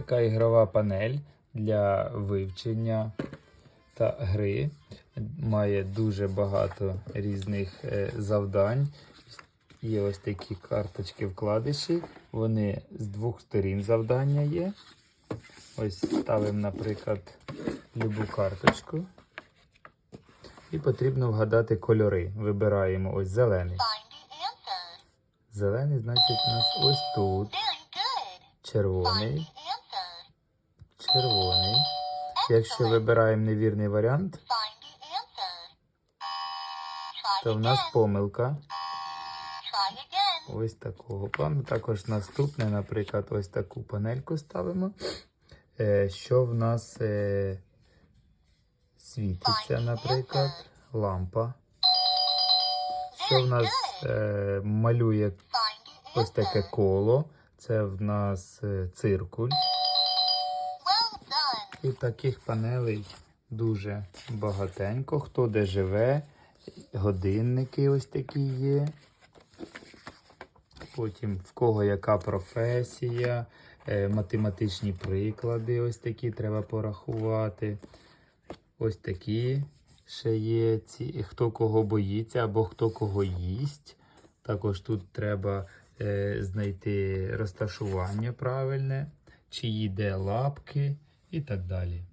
така ігрова панель для вивчення та гри. Має дуже багато різних е, завдань. Є ось такі карточки вкладиші. Вони з двох сторін завдання є. Ось ставимо, наприклад, любу карточку. І потрібно вгадати кольори. Вибираємо ось зелений. Зелений, значить, у нас ось тут. Червоний. Червоний. Якщо вибираємо невірний варіант, то в нас помилка. Ось такого плану. Також наступне, наприклад, ось таку панельку ставимо. Е, Що в нас е, світиться, наприклад, лампа. Що в нас е, малює ось таке коло. Це в нас циркуль. І таких панелей дуже багатенько. Хто де живе, годинники ось такі є. Потім в кого яка професія, е, математичні приклади, ось такі треба порахувати. Ось такі ще є. Ці, хто кого боїться або хто кого їсть. Також тут треба е, знайти розташування правильне, чи їде лапки і так далі.